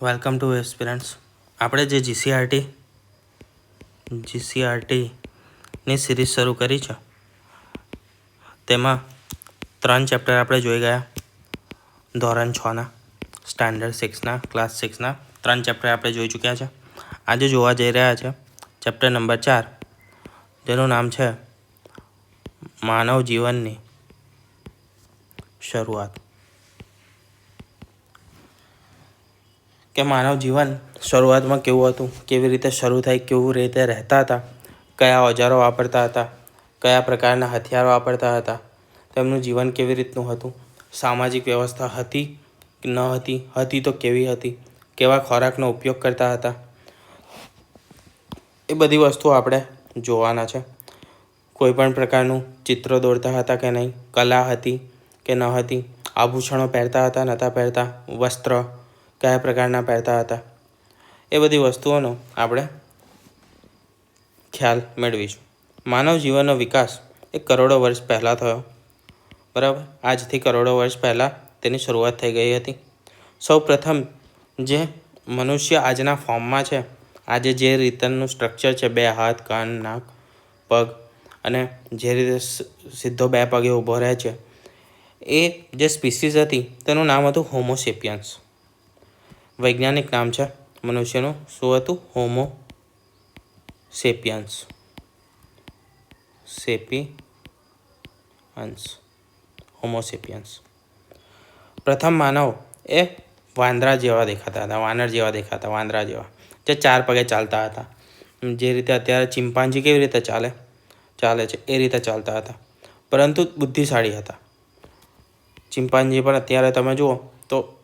Welcome to experience આપણે જે GCRT જીસીઆરટીની series શરૂ કરી છે. તેમાં ત્રણ ચેપ્ટર આપણે જોઈ ગયા. ધોરણ છના સ્ટાન્ડર્ડ સિક્સના ક્લાસ સિક્સના ત્રણ ચેપ્ટર આપણે જોઈ ચૂક્યા છે. આજે જોવા જઈ રહ્યા છે ચેપ્ટર નંબર ચાર, જેનું નામ છે માનવ જીવનની શરૂઆત. કે માનવ જીવન શરૂઆતમાં કેવું હતું? કેવી રીતે શરૂ થાય કેવું રીતે રહેતા હતા? કયા ઓજારો વાપરતા હતા? કયા પ્રકારના હથિયારો વાપરતા હતા? તેમનું જીવન કેવી રીતનું હતું? સામાજિક વ્યવસ્થા હતી ન હતી? હતી તો કેવી હતી? કેવા ખોરાકનો ઉપયોગ કરતા હતા? એ બધી વસ્તુઓ આપણે જોવાના છે. કોઈ પણ પ્રકારનું ચિત્ર દોરતા હતા કે નહીં? કલા હતી કે ન હતી? આભૂષણો પહેરતા હતા, નહોતા પહેરતા? વસ્ત્ર કયા પ્રકારના પહેરતા હતા? એ બધી વસ્તુઓનો આપણે ખ્યાલ મેળવીશું. માનવ જીવનનો વિકાસ એ કરોડો વર્ષ પહેલાં થયો. બરાબર? આજથી કરોડો વર્ષ પહેલાં તેની શરૂઆત થઈ ગઈ હતી. સૌ પ્રથમ જે મનુષ્ય આજના ફોર્મમાં છે, આજે જે રીતનું સ્ટ્રક્ચર છે, બે હાથ, કાન, નાક, પગ અને જે રીતે સીધો બે પગે ઊભો રહે છે, એ જે સ્પીસીસ હતી, તેનું નામ હતું હોમોસેપિયન્સ વૈજ્ઞાનિક નામ છે મનુષ્યનું. શું હતું? હોમો સેપિયન્સ સેપિયન્સ હોમોસેપિયન્સ પ્રથમ માનવ એ વાંદરા જેવા દેખાતા હતા, વાનર જેવા દેખાતા, વાંદરા જેવા. જે ચાર પગે ચાલતા હતા. જે રીતે અત્યારે ચિમ્પાન્જી કેવી રીતે ચાલે? ચાલે છે, એ રીતે ચાલતા હતા. પરંતુ બુદ્ધિશાળી હતા. ચિમ્પાન્જી પણ અત્યારે તમે જુઓ તો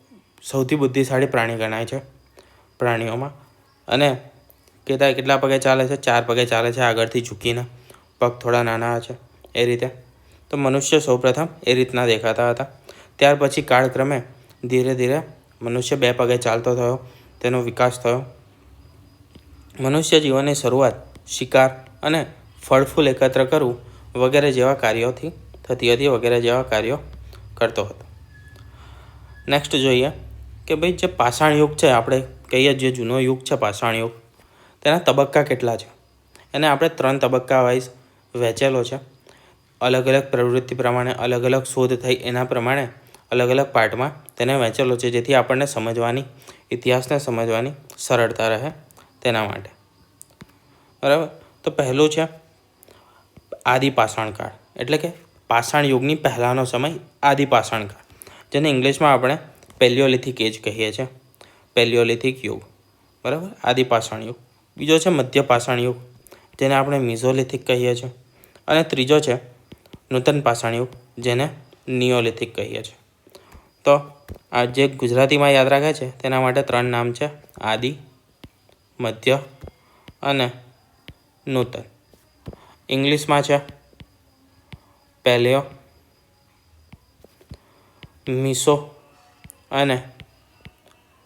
સૌથી બુદ્ધિશાળી પ્રાણી ગણાય છે પ્રાણીઓમાં. અને કેતા કેટલા પગે ચાલે છે? ચાર પગે ચાલે છે આગળથી ઝૂકીને. પગ થોડા નાના છે એ રીતે. તો મનુષ્ય સૌપ્રથમ એ રીતના દેખાતા હતા. ત્યાર પછી કાળક્રમે ધીરે ધીરે મનુષ્ય બે પગે ચાલતો થયો, તેનો વિકાસ થયો. મનુષ્ય જીવનની શરૂઆત શિકાર અને ફળ ફૂલ એકત્ર કરવું વગેરે જેવા કાર્યોથી થતી હતી, વગેરે જેવા કાર્યો કરતો હતો. નેક્સ્ટ જોઈએ કે ભાઈ જે પાષાણ યુગ છે, આપણે કહીએ જે જૂનો યુગ છે પાષાણ યુગ, તેના તબક્કા કેટલા છે? એને આપણે ત્રણ તબક્કા વાઇઝ વહેંચેલો છે. અલગ અલગ પ્રવૃત્તિ પ્રમાણે અલગ અલગ શોધ થઈ એના પ્રમાણે અલગ અલગ પાર્ટમાં તેને વહેંચેલો છે, જેથી આપણને સમજવાની, ઇતિહાસને સમજવાની સરળતા રહે તેના માટે. બરાબર? તો પહેલું છે આદિ પાષાણ એટલે કે પાષાણ યુગની પહેલાંનો સમય આદિ પાષાણ જેને ઇંગ્લિશમાં આપણે પેલિયોલિથિક એજ કહીએ છીએ પેલિયોલિથિક યુગ. બરાબર? આદિપાષાણ યુગ. બીજો છે મધ્ય પાષાણ યુગ, જેને આપણે મિઝોલિથિક કહીએ છીએ અને ત્રીજો છે નૂતન પાષાણ યુગ, જેને નિયોલિથિક કહીએ છીએ તો આ જે ગુજરાતીમાં યાદ રાખે છે, તેના માટે ત્રણ નામ છે, આદિ, મધ્ય અને નૂતન. ઇંગ્લિશમાં છે પેલિયો, મિસો અને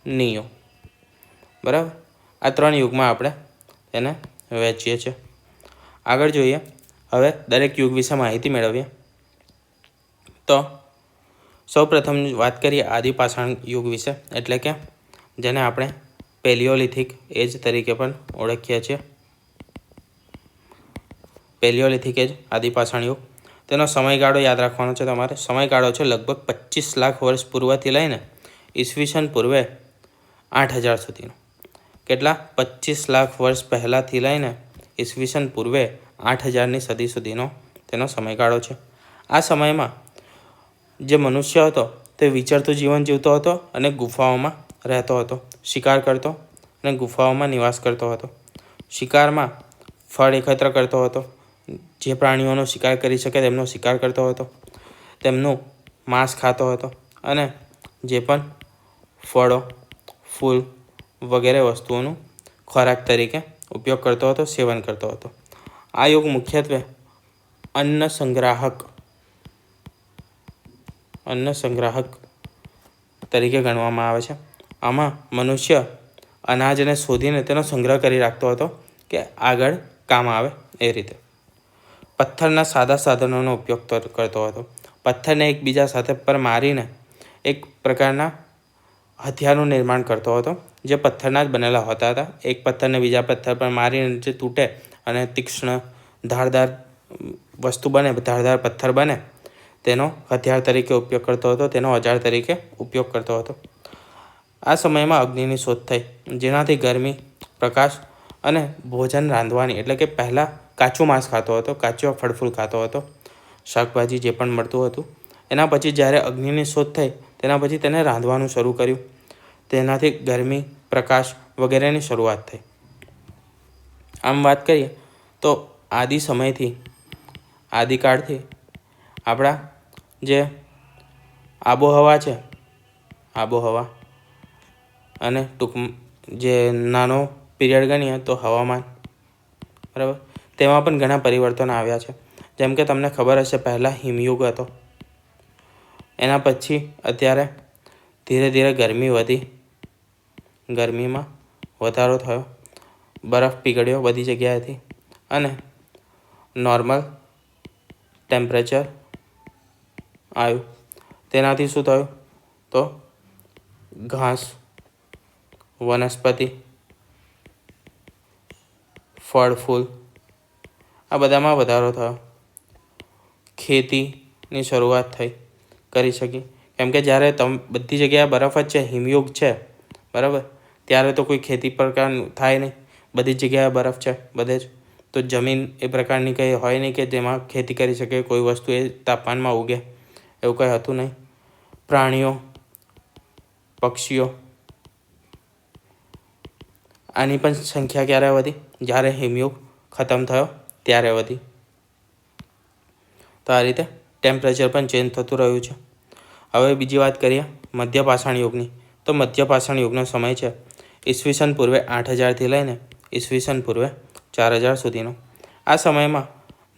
નિયો. બરાબર? આ ત્રણ યુગમાં આપણે એને વહેંચીએ છીએ. આગળ જોઈએ. હવે દરેક યુગ વિશે માહિતી મેળવીએ. તો સૌપ્રથમ વાત કરીએ આદિપાષાણ યુગ વિશે, એટલે કે જેને આપણે પેલિયોલિથિક એજ તરીકે પણ ઓળખીએ છીએ. પેલિયોલિથિક એજ આદિપાષાણ યુગ. તેનો સમયગાળો યાદ રાખવાનો છે તમારે. સમયગાળો છે લગભગ પચીસ લાખ વર્ષ પૂર્વથી લઈને ઈસવીસન પૂર્વે આઠ હજાર સુધીનો. કેટલા? પચીસ લાખ વર્ષ પહેલાંથી લઈને ઈસવીસન પૂર્વે આઠ હજારની સદી સુધીનો તેનો સમયગાળો છે. આ સમયમાં જે મનુષ્ય હતો તે વિચરતું જીવન જીવતો હતો અને ગુફાઓમાં રહેતો હતો, શિકાર કરતો અને ગુફાઓમાં નિવાસ કરતો હતો. શિકારમાં ફળ એકત્ર કરતો હતો. જે પ્રાણીઓનો શિકાર કરી શકે તેમનો શિકાર કરતો હતો, તેમનું માંસ ખાતો હતો અને જે પણ ફળો, ફૂલ વગેરે વસ્તુઓનું ખોરાક તરીકે ઉપયોગ કરતો હતો, સેવન કરતો હતો. આ યોગ મુખ્યત્વે અન્ન સંગ્રાહક અન્ન સંગ્રાહક તરીકે ગણવામાં આવે છે. આમાં મનુષ્ય અનાજને શોધીને તેનો સંગ્રહ કરી રાખતો હતો કે આગળ કામ આવે એ રીતે. પથ્થરના સાદા સાધનોનો ઉપયોગ કરતો હતો. પથ્થરને એકબીજા સાથે પર મારીને એક પ્રકારના હથિયારનું નિર્માણ કરતો હતો, જે પથ્થરના જ બનેલા હોતા હતા. એક પથ્થરને બીજા પથ્થર પર મારીને જે તૂટે અને તીક્ષ્ણ ધારદાર વસ્તુ બને, ધારદાર પથ્થર બને, તેનો હથિયાર તરીકે ઉપયોગ કરતો હતો, તેનો હજાર તરીકે ઉપયોગ કરતો હતો. આ સમયમાં અગ્નિની શોધ થઈ, જેનાથી ગરમી, પ્રકાશ અને ભોજન રાંધવાની, એટલે કે પહેલાં કાચું માંસ ખાતો હતો, કાચો ફળફૂલ ખાતો હતો, શાકભાજી જે પણ મળતું હતું. એના પછી જ્યારે અગ્નિની શોધ થઈ, તેના પછી તેને રાંધવાનું શરૂ કર્યું. તેનાથી ગરમી, પ્રકાશ વગેરેની શરૂઆત થઈ. આમ વાત કરીએ તો આદિ સમયથી આદિકાળથી આપણા જે આબોહવા છે, આબોહવા અને ટૂંક જે નાનો પીરિયડ ગણીએ તો હવામાન, બરાબર? તેમાં પણ ઘણા પરિવર્તન આવ્યા છે. જેમ કે તમને ખબર હશે, પહેલાં હિમયુગ હતો. એના પછી અત્યારે ધીરે ધીરે ગરમી વધી, ગરમીમાં વધારો થયો. બરફ પીગળ્યો બધી જગ્યાએથી અને નોર્મલ ટેમ્પરેચર આવ્યું. તેનાથી શું થયું? તો ઘાસ, વનસ્પતિ, ફળ, ફૂલ આ બધામાં વધારો થયો. ખેતીની શરૂઆત થઈ, કરી શકી. કેમ કે જ્યારે તમ, બધી જગ્યાએ બરફ જ છે, હિમયુગ છે, બરાબર? ત્યારે તો કોઈ ખેતી પ્રકારનું થાય નહીં. બધી જગ્યાએ બરફ છે, બધે જ. તો જમીન એ પ્રકારની કંઈ હોય નહીં કે જેમાં ખેતી કરી શકે, કોઈ વસ્તુ એ તાપમાનમાં ઉગે, એવું કંઈ હતું નહીં. પ્રાણીઓ, પક્ષીઓ, આની પણ સંખ્યા ક્યારે વધી? જ્યારે હિમયુગ ખતમ થયો ત્યારે વધી. તો આ રીતે ટેમ્પરેચર પણ ચેન્જ થતું રહ્યું છે. હવે બીજી વાત કરીએ મધ્ય પાષાણ યુગની. તો મધ્ય પાષાણ યુગનો સમય છે ઈસવીસન પૂર્વે આઠ હજારથી લઈને ઈસવીસન પૂર્વે ચાર હજાર સુધીનો. આ સમયમાં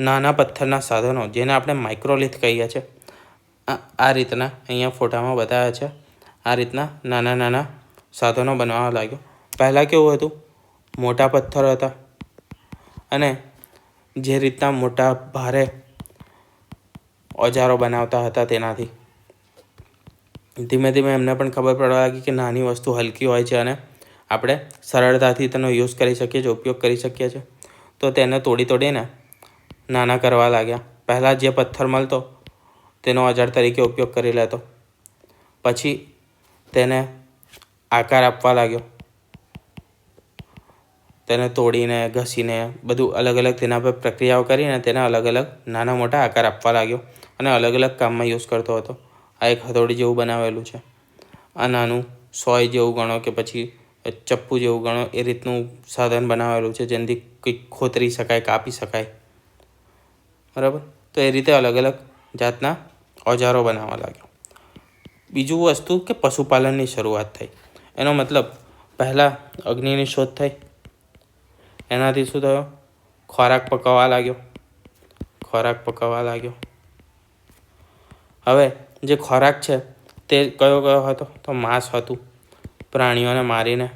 નાના પથ્થરના સાધનો જેને આપણે માઇક્રોલિથ કહીએ છીએ આ રીતના અહીંયા ફોટામાં બતાવ્યા છે. આ રીતના નાના નાના સાધનો બનાવવા લાગ્યો. પહેલાં કેવું હતું? મોટા પથ્થર હતા. અને જે રીતના મોટા ભારે ઓજારો બનાવતા હતા તેનાથી. ધીમે ધીમે એમને પણ ખબર પડવા લાગી કે નાની વસ્તુ હલકી હોય છે અને આપણે સરળતાથી તેનો યુઝ કરી શકીએ છીએ, ઉપયોગ કરી શકીએ છીએ. તો તેને તોડી તોડીને નાના કરવા લાગ્યા. પહેલાં જે પથ્થર મળતો તેનો ઓજાર તરીકે ઉપયોગ કરી લેતો. પછી તેને આકાર આપવા લાગ્યો. તેને તોડીને, ઘસીને, બધું અલગ અલગ તેના પર પ્રક્રિયાઓ કરીને તેને અલગ અલગ નાના મોટા આકાર આપવા લાગ્યો અને અલગ અલગ કામમાં યુઝ કરતો હતો. આ એક હથોડી જેવું બનાવેલું છે. આ નાનું સોય જેવું ગણો કે પછી ચપ્પુ જેવું ગણો એ રીતનું સાધન બનાવેલું છે જેનાથી કંઈક ખોતરી શકાય, કાપી શકાય. બરાબર? તો એ રીતે અલગ અલગ જાતના ઓજારો બનાવવા લાગ્યો. બીજું વસ્તુ કે પશુપાલનની શરૂઆત થઈ. એનો મતલબ પહેલાં અગ્નિની શોધ થઈ એનાથી શું થયો? ખોરાક પકવવા લાગ્યો. ખોરાક પકવવા લાગ્યો. હવે જે ખોરાક છે તે કયો કયો હતો? તો માંસ હતું. પ્રાણીઓને મારીને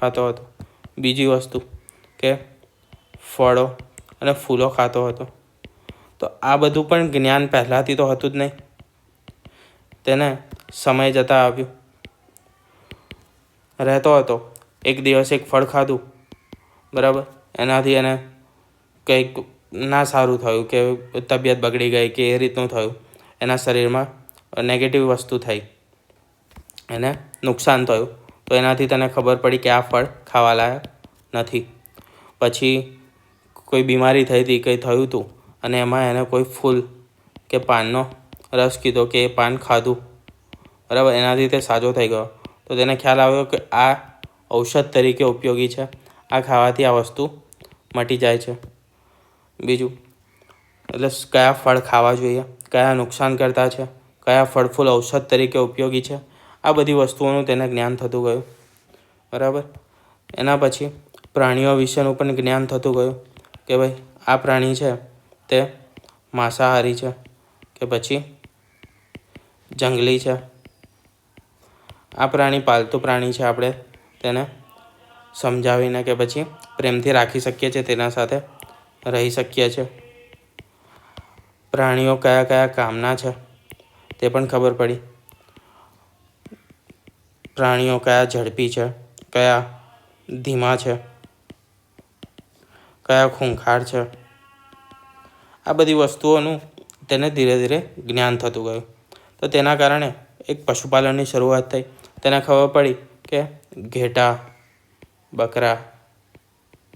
ખાતો હતો. બીજી વસ્તુ કે ફળો અને ફૂલો ખાતો હતો. તો આ બધું પણ જ્ઞાન પહેલાંથી તો હતું જ નહીં. તેને સમય જતાં આવ્યું. રહેતો હતો. એક દિવસ એક ફળ ખાધું. બરાબર? એનાથી એને કંઈક ના સારું થયું કે તબિયત બગડી ગઈ કે એ રીતનું થયું. એના શરીરમાં નેગેટિવ વસ્તુ થઈ. એને નુકસાન થયું. તો એનાથી તને ખબર પડી કે આ ફળ ખાવા લાયક નથી. પછી કોઈ બીમારી થઈ હતી, કંઈ થયું હતું અને એમાં એને કોઈ ફૂલ કે પાનનો રસ કીધો કે એ પાન ખાધું. બરાબર? એનાથી તે સાજો થઈ ગયો. તો તેને ખ્યાલ આવ્યો કે આ ઔષધ તરીકે ઉપયોગી છે. આ ખાવાથી આ વસ્તુ મટી જાય છે. બીજું, એટલે કયા ફળ ખાવા જોઈએ? કયા નુકસાન કરતા છે? કયા ફળ ફૂલ ઔષધ તરીકે ઉપયોગી છે? આ બધી વસ્તુઓનું તેને જ્ઞાન થતું ગયું. બરાબર? એના પછી પ્રાણીઓ વિશેનું પણ જ્ઞાન થતું ગયું કે ભાઈ, આ પ્રાણી છે તે માંસાહારી છે કે પછી જંગલી છે. આ પ્રાણી પાલતુ પ્રાણી છે આપણે તેને સમજાવીને કે પછી પ્રેમથી રાખી શકીએ છીએ, તેના સાથે રહી શકીએ છીએ. પ્રાણીઓ કયા કયા કામના છે તે પણ ખબર પડી. પ્રાણીઓ કયા ઝડપી છે, કયા ધીમા છે, કયા ખૂંખાર છે. આ બધી વસ્તુઓનું તેને ધીરે ધીરે જ્ઞાન થતું ગયું. તો તેના કારણે એક પશુપાલનની શરૂઆત થઈ. તેને ખબર પડી કે ઘેટા બકરા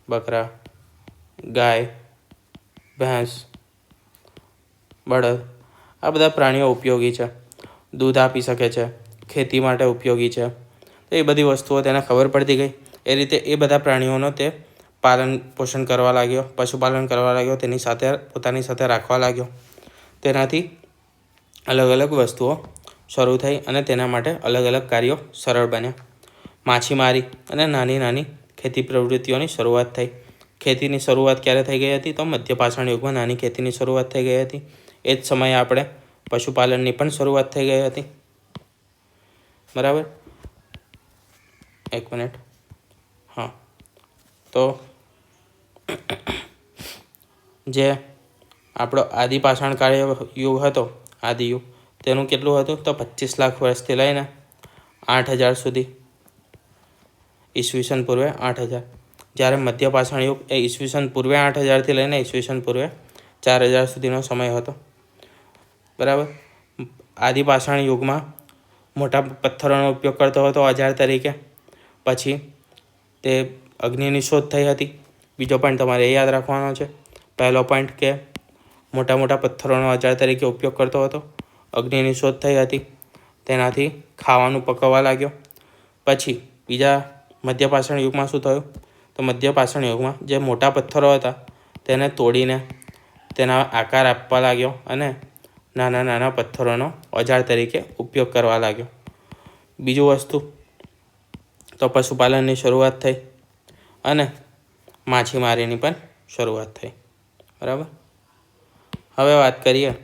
બકરા, ગાય, ભેંસ, બળદ, આ બધા પ્રાણીઓ ઉપયોગી છે. દૂધ આપી શકે છે, ખેતી માટે ઉપયોગી છે. તો એ બધી વસ્તુઓ તેને ખબર પડતી ગઈ. એ રીતે એ બધા પ્રાણીઓનો તે પાલન પોષણ કરવા લાગ્યો, પશુપાલન કરવા લાગ્યો, તેની સાથે, પોતાની સાથે રાખવા લાગ્યો. તેનાથી અલગ અલગ વસ્તુઓ શરૂ થઈ અને તેના માટે અલગ અલગ કાર્યો સરળ બન્યા. માછીમારી અને નાની નાની ખેતી પ્રવૃત્તિઓની શરૂઆત થઈ. ખેતીની શરૂઆત ક્યારે થઈ ગઈ હતી તો મધ્ય પાષાણ યુગમાં નાની ખેતીની શરૂઆત થઈ ગઈ હતી. એ જ સમયે આપણે પશુપાલનની પણ શરૂઆત થઈ ગઈ હતી. બરાબર? એક મિનિટ. હા. તો જે આપણો આદિ કાળ યુગ હતો આદિયુગ તેનું કેટલું હતું? તો પચીસ લાખ વર્ષથી લઈને આઠ હજાર સુધી. ઈસવીસન પૂર્વે આઠ હજાર. જ્યારે મધ્ય પાષાણ યુગ એ ઈસવીસન પૂર્વે આઠ હજારથી લઈને ઈસવીસન પૂર્વે ચાર હજાર સુધીનો સમય હતો. બરાબર? આદિપાષાણ યુગમાં મોટા પથ્થરોનો ઉપયોગ કરતો હતો ઓજાર તરીકે. પછી તે અગ્નિની શોધ થઈ હતી. બીજો પોઈન્ટ તમારે એ યાદ રાખવાનો છે. પહેલો પોઈન્ટ કે મોટા મોટા પથ્થરોનો ઓજાર તરીકે ઉપયોગ કરતો હતો. અગ્નિની શોધ થઈ હતી. તેનાથી ખાવાનું પકવવા લાગ્યો. પછી બીજા મધ્ય પાષાણ યુગમાં શું થયું? તો મધ્યપાષણ યુગમાં જે મોટા પથ્થરો હતા, તેને તોડીને તેના આકાર આપવા લાગ્યો અને નાના નાના પથ્થરોનો ઓજાર તરીકે ઉપયોગ કરવા લાગ્યો. બીજું વસ્તુ, તો પશુપાલનની શરૂઆત થઈ અને માછીમારીની પણ શરૂઆત થઈ. બરાબર? હવે વાત કરીએ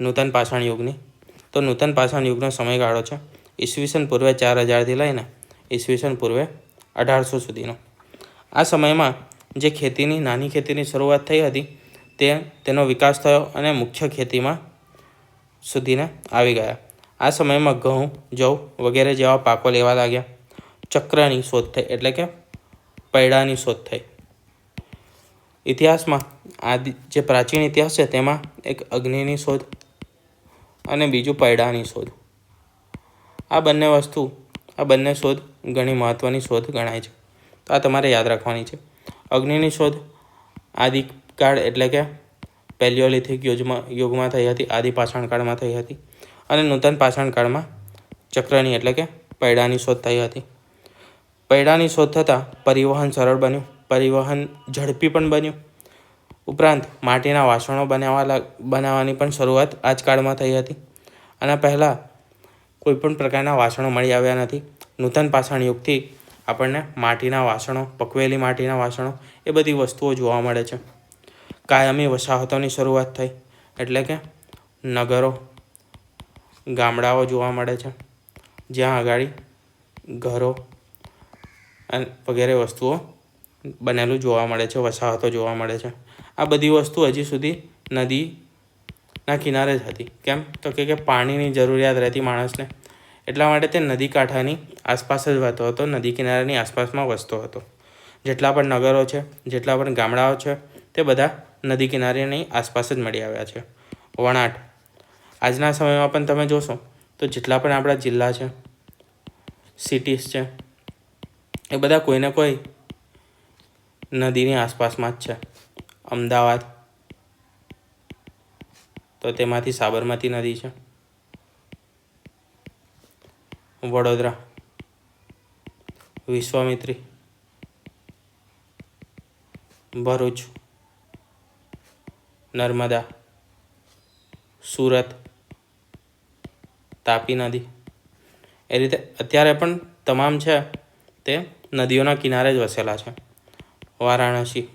નૂતન પાષાણ યુગની. તો નૂતન પાષાણ યુગનો સમયગાળો છે ઈસવીસન પૂર્વે ચાર હજારથી લઈને ઈસવીસન પૂર્વે અઢારસો સુધીનો. આ સમયમાં જે ખેતીની, નાની ખેતીની શરૂઆત થઈ હતી, તે તેનો વિકાસ થયો અને મુખ્ય ખેતીમાં સુધીને આવી ગયા. આ સમયમાં ઘઉં, જવ વગેરે જેવા પાકો લેવા લાગ્યા. ચક્રની શોધ થઈ, એટલે કે પૈડાની શોધ થઈ. ઇતિહાસમાં આદિ જે પ્રાચીન ઇતિહાસ છે, તેમાં એક અગ્નિની શોધ અને બીજું પૈડાની શોધ. આ બંને વસ્તુ આ બંને શોધ ઘણી મહત્ત્વની શોધ ગણાય છે. તો આ તમારે યાદ રાખવાની છે. અગ્નિની શોધ આદિકાળ એટલે કે પેલિયોલિથિક યુગમાં યુગમાં થઈ હતી, આદિ પાષાણકાળમાં થઈ હતી અને નૂતન પાષાણકાળમાં ચક્રની એટલે કે પૈડાની શોધ થઈ હતી. પૈડાની શોધ થતાં પરિવહન સરળ બન્યું. પરિવહન ઝડપી પણ બન્યું. ઉપરાંત માટીના વાસણો બનાવવા બનાવવાની પણ શરૂઆત આજકાળમાં થઈ હતી. અને પહેલાં કોઈપણ પ્રકારના વાસણો મળી આવ્યા નથી. નૂતન પાષાણ યુગથી આપણને માટીના વાસણો, પકવેલી માટીના વાસણો એ બધી વસ્તુઓ જોવા મળે છે. કાયમી વસાહતોની શરૂઆત થઈ એટલે કે નગરો, ગામડાઓ જોવા મળે છે. જ્યાં આગળ ઘરો વગેરે વસ્તુઓ બનેલું જોવા મળે છે, વસાહતો જોવા મળે છે. આ બધી વસ્તુ હજી સુધી નદીના કિનારે જ હતી. કેમ? તો કે કે પાણીની જરૂરિયાત રહેતી માણસને. એટલા માટે તે નદી કાંઠાની આસપાસ જ વહેતો હતો. નદી કિનારાની આસપાસમાં વસતો હતો. જેટલા પણ નગરો છે, જેટલા પણ ગામડાઓ છે, તે બધા નદી કિનારેની આસપાસ જ મળી આવ્યા છે. વણાટ. આજના સમયમાં પણ તમે જોશો, તો જેટલા પણ આપણા જિલ્લા છે, સિટીઝ છે, એ બધા કોઈને કોઈ નદીની આસપાસમાં જ છે. અમદાવાદ તો તેમાંથી સાબરમતી નદી છે. વડોદરા. વિશ્વામિત્રી. ભરૂચ. નર્મદા. સુરત. તાપી નદી. એ રીતે અત્યારે પણ તમામ છે તે નદીઓના કિનારે જ વસેલા છે. વારાણસી.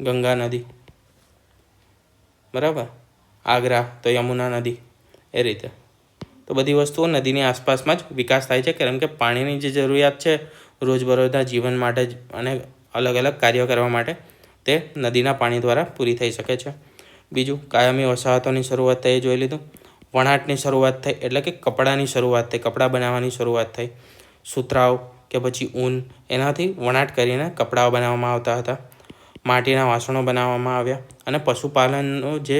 ગંગા નદી. બરાબર? આગ્રા, તો યમુના નદી, એ રીતે. તો બધી વસ્તુઓ નદીની આસપાસમાં જ વિકાસ થાય છે કારણ કે પાણીની જે જરૂરિયાત છે, રોજબરોજના જીવન માટે જ અને અલગ અલગ કાર્યો કરવા માટે, તે નદીના પાણી દ્વારા પૂરી થઈ શકે છે. બીજું, કાયમી વસાહતોની શરૂઆત થઈ, જોઈ લીધું. વણાટની શરૂઆત થઈ, એટલે કે કપડાની શરૂઆત થઈ, કપડાં બનાવવાની શરૂઆત થઈ. સૂતરાઓ કે પછી ઊન, એનાથી વણાટ કરીને કપડાઓ બનાવવામાં આવતા હતા. માટીના વાસણો બનાવવામાં આવ્યા અને પશુપાલનનો જે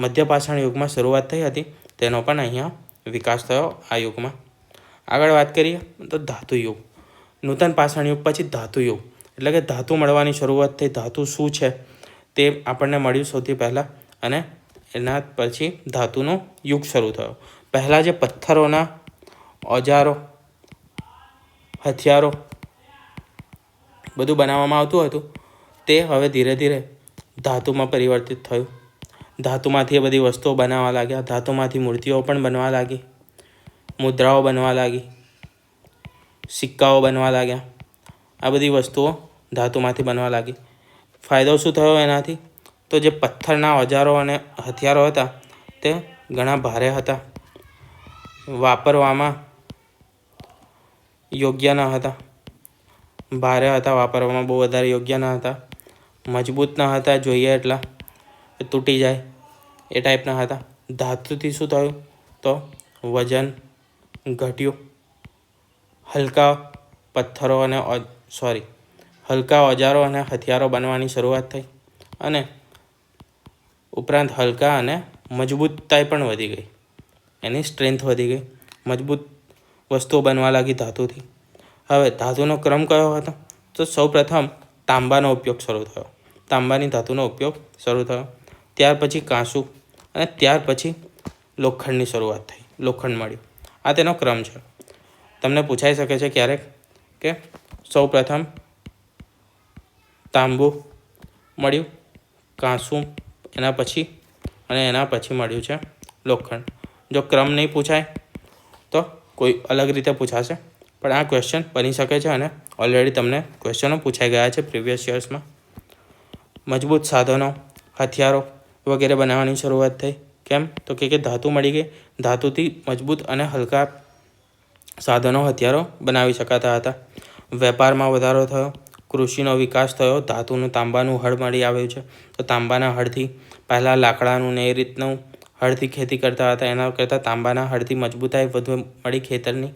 મધ્યપાષાણ યુગમાં શરૂઆત થઈ હતી, તેનો પણ અહીંયા વિકાસ થયો આ યુગમાં. આગળ વાત કરીએ તો ધાતુ યુગ. નૂતન પાષાણ યુગ પછી ધાતુ યુગ. એટલે કે ધાતુ મળવાની શરૂઆત થઈ. ધાતુ શું છે? તે આપણને મળ્યું સૌથી પહેલાં અને એના પછી ધાતુનો યુગ શરૂ થયો. પહેલાં જે પથ્થરોના ઓજારો, હથિયારો બધું બનાવવામાં આવતું હતું. તે હવે ધીરે ધીરે ધાતુમાં પરિવર્તિત થયું. ધાતુમાંથી એ બધી વસ્તુઓ બનાવવા લાગ્યા. ધાતુમાંથી મૂર્તિઓ પણ બનવા લાગી. મુદ્રાઓ બનવા લાગી. સિક્કાઓ બનવા લાગ્યા. આ બધી વસ્તુઓ ધાતુમાંથી બનવા લાગી. ફાયદો શું થયો એનાથી? તો જે પથ્થરના ઓજારો અને હથિયારો હતા, તે ઘણા ભારે હતા. વાપરવામાં યોગ્ય ન હતા. ભારે હતા, વાપરવામાં બહુ વધારે યોગ્ય ન હતા. મજબૂત ન હતા, જોઈએ એટલા. તૂટી જાય. એ ટાઈપના હતા. ધાતુથી શું થયું? તો વજન ઘટ્યું. હલકા પથ્થરો અને સોરી હલકા ઓજારો અને હથિયારો બનવાની શરૂઆત થઈ. અને ઉપરાંત હલકા અને મજબૂતતાઈ પણ વધી ગઈ. એની સ્ટ્રેન્થ વધી ગઈ. મજબૂત વસ્તુઓ બનવા લાગી ધાતુથી. હવે ધાતુનો ક્રમ કયો હતો? તો સૌપ્રથમ તાંબાનો ઉપયોગ શરૂ થયો. તાંબાની ધાતુનો ઉપયોગ શરૂ થયો. ત્યાર પછી કાંસુ અને ત્યાર પછી લોખંડની શરૂઆત થઈ. લોખંડ મળ્યું. આ તેનો ક્રમ છે. તમને પૂછાઈ શકે છે ક્યારેક કે સૌ પ્રથમ તાંબુ મળ્યું, કાંસુ એના પછી અને એના પછી મળ્યું છે લોખંડ. જો ક્રમ નહીં પૂછાય તો કોઈ અલગ રીતે પૂછાશે. પણ આ ક્વેશ્ચન બની શકે છે અને ઓલરેડી તમને ક્વેશ્ચનો પૂછાઈ ગયા છે પ્રીવિયસ યર્સમાં મજબૂત સાધનો, હથિયારો વગેરે બનાવવાની શરૂઆત થઈ. કેમ? તો કે કે ધાતુ મળી ગઈ. ધાતુથી મજબૂત અને હલકા સાધનો, હથિયારો બનાવી શકાતા હતા. વેપારમાં વધારો થયો. કૃષિનો વિકાસ થયો. ધાતુનું તાંબાનું હળ મળી આવ્યું છે. તો તાંબાના હળથી પહેલાં લાકડાનું ને એ રીતનું હળથી ખેતી કરતા હતા. એના કરતાં તાંબાના હળથી મજબૂતાઈ વધુ મળી ખેતરની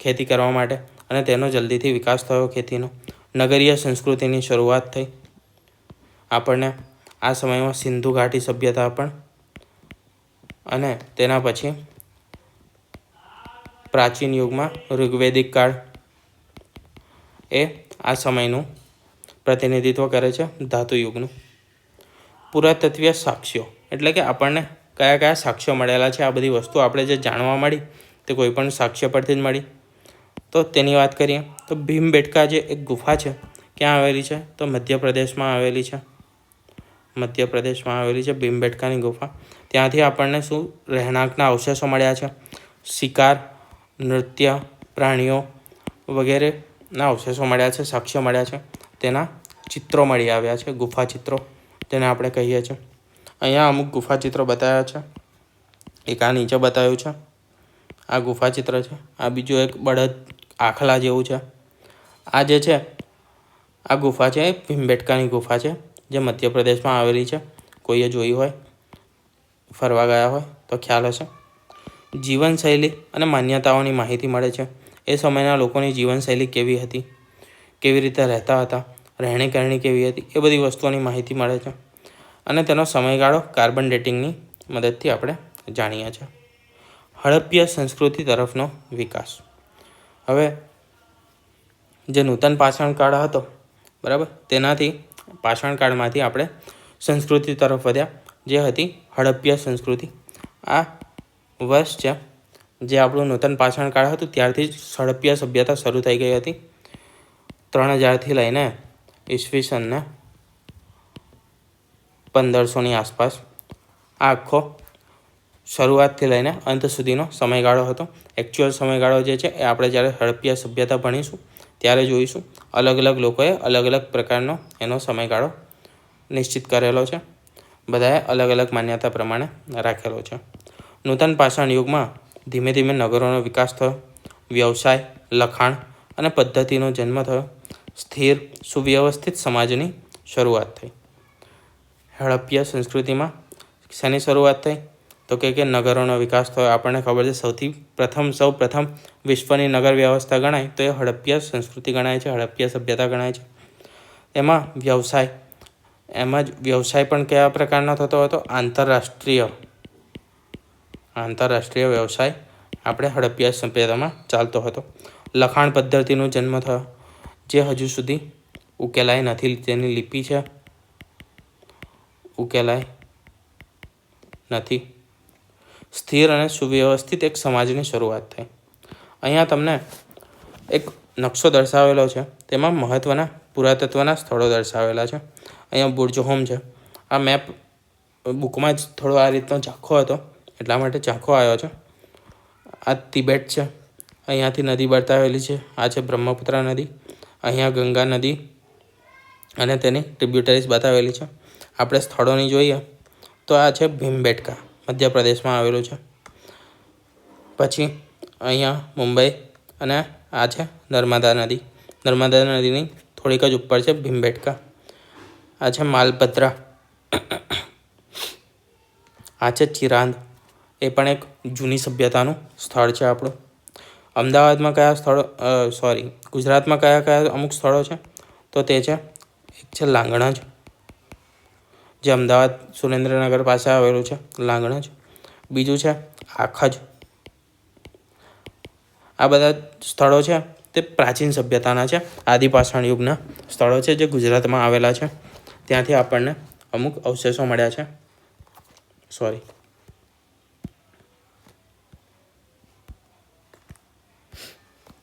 ખેતી કરવા માટે અને તેનો જલ્દીથી વિકાસ થયો ખેતીનો. નગરીય સંસ્કૃતિની શરૂઆત થઈ. આપણને આ સમયમાં સિંધુ ઘાટી સભ્યતા પણ અને તેના પછી પ્રાચીન યુગમાં ઋગ્વેદિક કાળ એ આ સમયનું પ્રતિનિધિત્વ કરે છે ધાતુ યુગનું પુરાતત્વીય સાક્ષ્યો, એટલે કે આપણને કયા કયા સાક્ષ્યો મળેલા છે, આ બધી વસ્તુ આપણે જે જાણવા મળી તે કોઈ પણ સાક્ષ્ય પરથી જ મળી. તો તેની વાત કરીએ તો ભીમબેટકા જે એક ગુફા છે, ક્યાં આવેલી છે? તો મધ્યપ્રદેશમાં આવેલી છે. મધ્યપ્રદેશમાં આવેલી છે ભીમબેટકાની ગુફા. ત્યાંથી આપણને શું રહેણાંકના અવશેષો મળ્યા છે? શિકાર, નૃત્ય, પ્રાણીઓ વગેરેના અવશેષો મળ્યા છે, સાક્ષ્ય મળ્યા છે. તેના ચિત્રો મળી આવ્યા છે, ગુફા ચિત્રો તેને આપણે કહીએ છીએ. અહીંયા અમુક ગુફા ચિત્રો બતાવ્યા છે. એક આ નીચે બતાવ્યું છે. આ ગુફા ચિત્ર છે. આ બીજું એક બળદ આખલા જેવું છે. આ જે છે, આ ગુફા છે ભીમબેટકાની ગુફા છે. જે મધ્યપ્રદેશમાં આવેલી છે કોઈએ જોઈ હોય, ફરવા ગયા હોય, તો ખ્યાલ હશે. જીવનશૈલી અને માન્યતાઓની માહિતી મળે છે. એ સમયના લોકોની જીવનશૈલી કેવી હતી, કેવી રીતે રહેતા હતા, રહેણી કરણી કેવી હતી, એ બધી વસ્તુઓની માહિતી મળે છે. અને તેનો સમયગાળો કાર્બન ડેટિંગની મદદથી આપણે જાણીએ છીએ. હડપ્પીય સંસ્કૃતિ તરફનો વિકાસ. હવે, જે નૂતન પાષાણકાળ હતો, બરાબર, તેનાથી પાષાણકાળમાંથી આપણે સંસ્કૃતિ તરફ વધ્યા, જે હતી હડપ્ય સંસ્કૃતિ. આ વર્ષ છે, જે આપણું નૂતન પાષાણકાળ હતું, ત્યારથી જ હડપ્ય સભ્યતા શરૂ થઈ ગઈ હતી. ત્રણ હજારથી લઈને ઈસવીસનને પંદરસોની આસપાસ આ આખો શરૂઆતથી લઈને અંત સુધીનો સમયગાળો હતો. એકચ્યુઅલ સમયગાળો જે છે, એ આપણે જ્યારે હડપ્ય સભ્યતા ભણીશું ત્યારે જોઈશું. અલગ અલગ લોકોએ અલગ અલગ પ્રકારનો એનો સમયગાળો નિશ્ચિત કરેલો છે. બધાએ અલગ અલગ માન્યતા પ્રમાણે રાખેલો છે. નૂતન પાષાણ યુગમાં ધીમે ધીમે નગરોનો વિકાસ થયો. વ્યવસાય, લખાણ અને પદ્ધતિનો જન્મ થયો. સ્થિર, સુવ્યવસ્થિત સમાજની શરૂઆત થઈ. હડપ્ય સંસ્કૃતિમાં શેની શરૂઆત થઈ? તો કે કે નગરોનો વિકાસ થયો. આપણને ખબર છે, સૌથી પ્રથમ, સૌ પ્રથમ વિશ્વની નગર વ્યવસ્થા ગણાય તો એ હડપ્પિયા સંસ્કૃતિ ગણાય છે હડપ્પીય સભ્યતા ગણાય છે. એમાં વ્યવસાય, એમાં જ વ્યવસાય પણ કયા પ્રકારનો થતો હતો? આંતરરાષ્ટ્રીય આંતરરાષ્ટ્રીય વ્યવસાય આપણે હડપ્પિયા સભ્યતામાં ચાલતો હતો. લખાણ પદ્ધતિનો જન્મ થયો, જે હજુ સુધી ઉકેલાય નથી. તેની લિપિ છે, ઉકેલાય નથી. સ્થિર અને સુવ્યવસ્થિત એક સમાજની શરૂઆત થઈ. અહીંયા તમને એક નકશો દર્શાવેલો છે. તેમાં મહત્ત્વના પુરાતત્વના સ્થળો દર્શાવેલા છે. અહીંયા બુર્જ હોમ છે. આ મેપ બુકમાં જ થોડો આ રીતનો ઝાંખો હતો. એટલા માટે ઝાંખો આવ્યો છે. આ તિબેટ છે. અહીંયાથી નદી બતાવેલી છે. આ છે બ્રહ્મપુત્ર નદી. અહીંયા ગંગા નદી અને તેની ટ્રિબ્યુટરીઝ બતાવેલી છે. આપણે સ્થળોની જોઈએ તો આ છે ભીમબેટકા. મધ્યપ્રદેશમાં આવેલું છે. પછી અહીંયા મુંબઈ અને આ છે નર્મદા નદી. નર્મદા નદીની થોડીક જ ઉપર છે ભીમબેટકા. આ છે માલપત્રા. આ છે ચિરાંદ. એ પણ એક જૂની સભ્યતાનું સ્થળ છે આપણું. અમદાવાદમાં કયા સ્થળો સોરી ગુજરાતમાં કયા કયા અમુક સ્થળો છે? તો તે છે, એક છે લાંગણજ જે અમદાવાદ સુરેન્દ્રનગર પાસે આવેલું છે લાંગણજ બીજું છે આખજ આ બધા સ્થળો છે, તે પ્રાચીન સભ્યતાના છે, આદિપાષાણ યુગના સ્થળો છે જે ગુજરાતમાં આવેલા છે. ત્યાંથી આપણને અમુક અવશેષો મળ્યા છે. સોરી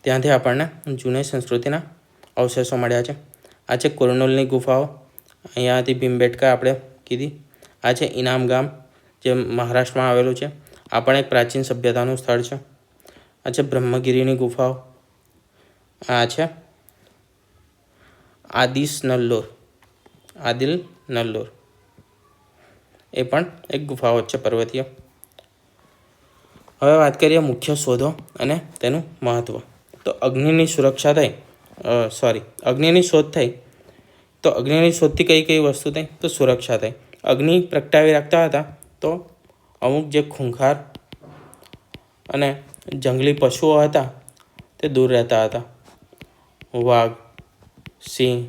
ત્યાંથી આપણને જૂની સંસ્કૃતિના અવશેષો મળ્યા છે. આ છે કુરનૂલની ગુફાઓ. અહીંયાથી ભીમબેટકા આપણે કીધી. આ છે ઇનામ ગામ, જે મહારાષ્ટ્રમાં આવેલું છે. આ પણ એક પ્રાચીન સભ્યતાનું સ્થળ છે. આ છે બ્રહ્મગીરીની ગુફાઓ. આ છે આદિસ નલ્લોર આદિલ નલ્લોર એ પણ એક ગુફાઓ છે પર્વતીય. હવે વાત કરીએ મુખ્ય શોધો અને તેનું મહત્ત્વ તો અગ્નિની સુરક્ષા થઈ સોરી અગ્નિની શોધ થઈ તો અગ્નિની શોધથી કઈ કઈ વસ્તુ થઈ? તો સુરક્ષા થઈ. અગ્નિ પ્રગટાવી રાખતા હતા તો અમુક જે ખૂંખાર અને જંગલી પશુઓ હતા તે દૂર રહેતા હતા. વાઘ, સિંહ,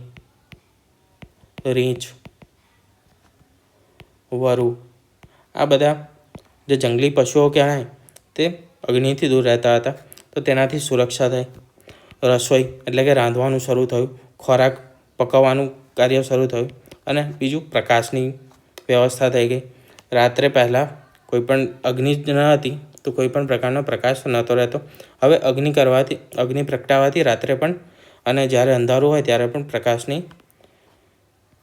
રીંછ, વરુ, આ બધા જે જંગલી પશુઓ કહેવાય તે અગ્નિથી દૂર રહેતા હતા. તો તેનાથી સુરક્ષા થઈ. રસોઈ એટલે કે રાંધવાનું શરૂ થયું. ખોરાક પકવવાનું કાર્ય શરૂ થયું અને બીજું પ્રકાશની વ્યવસ્થા થઈ ગઈ. રાત્રે પહેલાં કોઈ પણ અગ્નિ જ ન હતી તો કોઈ પણ પ્રકારનો પ્રકાશ નહોતો રહેતો. હવે અગ્નિ કરવાથી, અગ્નિ પ્રગટાવવાથી રાત્રે પણ અને જ્યારે અંધારું હોય ત્યારે પણ પ્રકાશની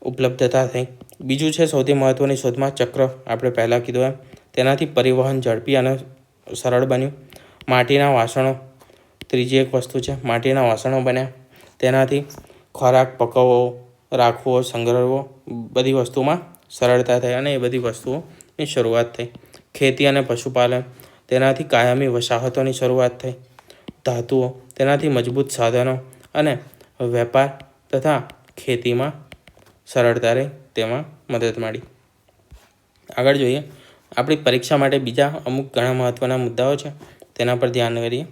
ઉપલબ્ધતા થઈ. બીજું છે સૌથી મહત્ત્વની શોધમાં ચક્ર, આપણે પહેલાં કીધું એમ. તેનાથી પરિવહન ઝડપી અને સરળ બન્યું. માટીના વાસણો, ત્રીજી એક વસ્તુ છે, માટીના વાસણો બન્યા. તેનાથી ખોરાક, પકવવો રાખવો, સંગ્રહવો, બધી વસ્તુમાં સરળતા થઈ અને એ બધી વસ્તુઓની શરૂઆત થઈ. ખેતી અને પશુપાલન, તેનાથી કાયમી વસાહતોની શરૂઆત થઈ. ધાતુઓ, તેનાથી મજબૂત સાધનો અને વેપાર તથા ખેતીમાં સરળતા રહી, તેમાં મદદ મળી. આગળ જોઈએ, આપણી પરીક્ષા માટે બીજા અમુક ઘણા મહત્ત્વના મુદ્દાઓ છે. તેના પર ધ્યાન કરીએ.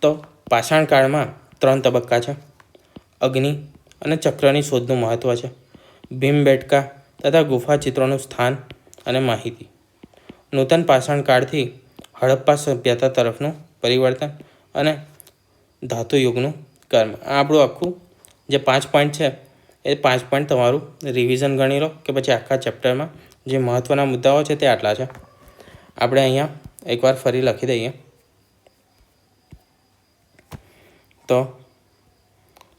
તો પાષાણકાળમાં ત્રણ તબક્કા છે. અગ્નિ અને ચક્રની શોધનું મહત્ત્વ છે. ભીમબેટકા તથા ગુફા ચિત્રોનું સ્થાન અને માહિતી. નૂતન પાષાણકાળથી હડપ્પા સભ્યતા તરફનું પરિવર્તન અને ધાતુયુગનું કર્મ. આ આપણું આખું જે પાંચ પોઈન્ટ છે, એ પાંચ પોઈન્ટ તમારું રિવિઝન ગણી લો કે પછી આખા ચેપ્ટરમાં જે મહત્ત્વના મુદ્દાઓ છે તે આટલા છે. આપણે અહીંયા એકવાર ફરી લખી દઈએ. તો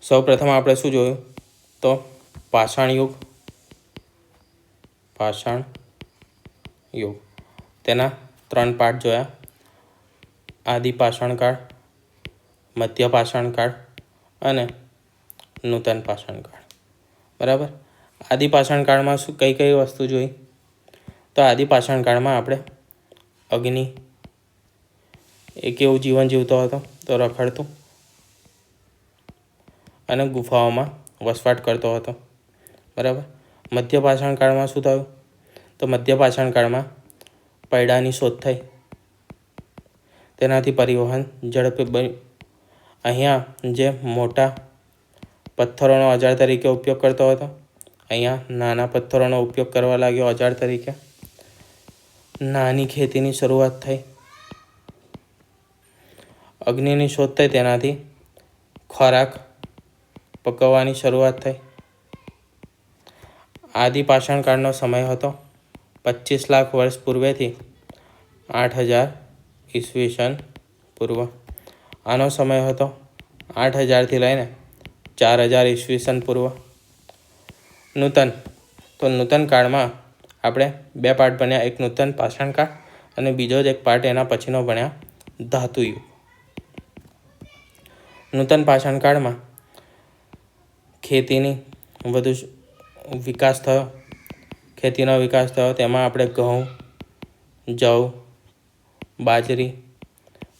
સૌ પ્રથમ આપણે શું જોયું? તો પાષાણ યુગ. પાષાણ યુગ. તેના ત્રણ પાર્ટ જોયા. આદિ પાષાણકાળ મધ્ય પાષાણકાળ અને નૂતન પાષાણકાળ બરાબર? આદિ પાષાણકાળમાં શું, કઈ કઈ વસ્તુ જોઈ? તો આદિ પાષાણકાળમાં આપણે અગ્નિ, એ કેવું જીવન જીવતો હતો? તો રખડતું. અને ગુફાઓમાં વસવાટ કરતો હતો. બરાબર? મધ્ય પાષાણકાળમાં શું થયું? તો મધ્ય પાષાણકાળમાં પૈડાની શોધ થઈ. તેનાથી પરિવહન ઝડપે બન્યું અહીંયા જે મોટા પથ્થરોનો અજાર તરીકે ઉપયોગ કરતો હતો, અહીંયા નાના પથ્થરોનો ઉપયોગ કરવા લાગ્યો અજાર તરીકે. નાની ખેતીની શરૂઆત થઈ. અગ્નિની શોધ થઈ, તેનાથી ખોરાક પકવવાની શરૂઆત થઈ. આદિ પાષાણ સમય હતો. પચીસ લાખ વર્ષ પૂર્વેથી આઠ હજાર ઈસવીસન પૂર્વ. આનો સમય હતો આઠ હજારથી લઈને ચાર હજાર ઈસવીસન પૂર્વ. નૂતન. તો નૂતન કાળમાં આપણે બે પાર્ટ ભણ્યા એક નૂતન પાષાણકાળ અને બીજો જ એક પાર્ટ એના પછીનો ભણ્યા ધાતુયુગ. નૂતન પાષાણ કાળમાં ખેતીની વધુ વિકાસ થયો. ખેતીનો વિકાસ થયો. તેમાં આપણે ઘઉં, જવ, બાજરી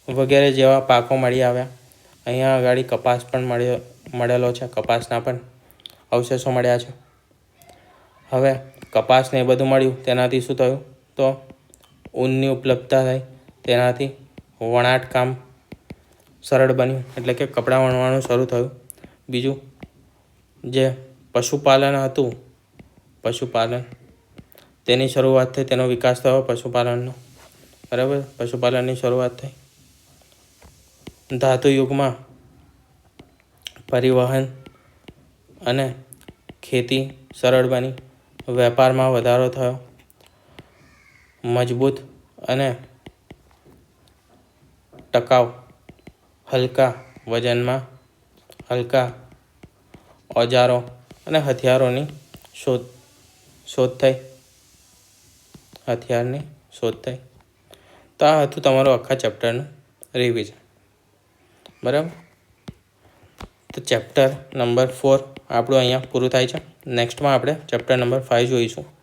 વગેરે જેવા પાકો મળી આવ્યા. અહીંયા આગળ કપાસ પણ મળ્યો, મળેલો છે. કપાસના પણ અવશેષો મળ્યા છે. હવે કપાસને એ બધું મળ્યું. તેનાથી શું થયું? તો ઊનની ઉપલબ્ધતા થઈ. તેનાથી વણાટ કામ સરળ બન્યું. એટલે કે કપડાં વણવાનું શરૂ થયું. બીજું જે પશુપાલન હતું, પશુપાલન. તેની શરૂઆત થઈ, તેનો વિકાસ થયો પશુપાલનનો. બરાબર? પશુપાલનની શરૂઆત થઈ. ધાતુ યુગમાં પરિવહન અને ખેતી સરળ બની. વેપારમાં વધારો થયો. મજબૂત અને ટકાઉ હલકા વજનમાં, હલકા ઓજારો અને હથિયારોની શોધ શોધ થઈ. હથિયારની શોધ થઈ. તો આ હતું તમારું આખા ચેપ્ટરનું રિવિઝન બરાબર? તો ચેપ્ટર નંબર ફોર આપણું અહીંયા પૂરું થાય છે. નેક્સ્ટમાં આપણે ચેપ્ટર નંબર ફાઇવ જોઈશું.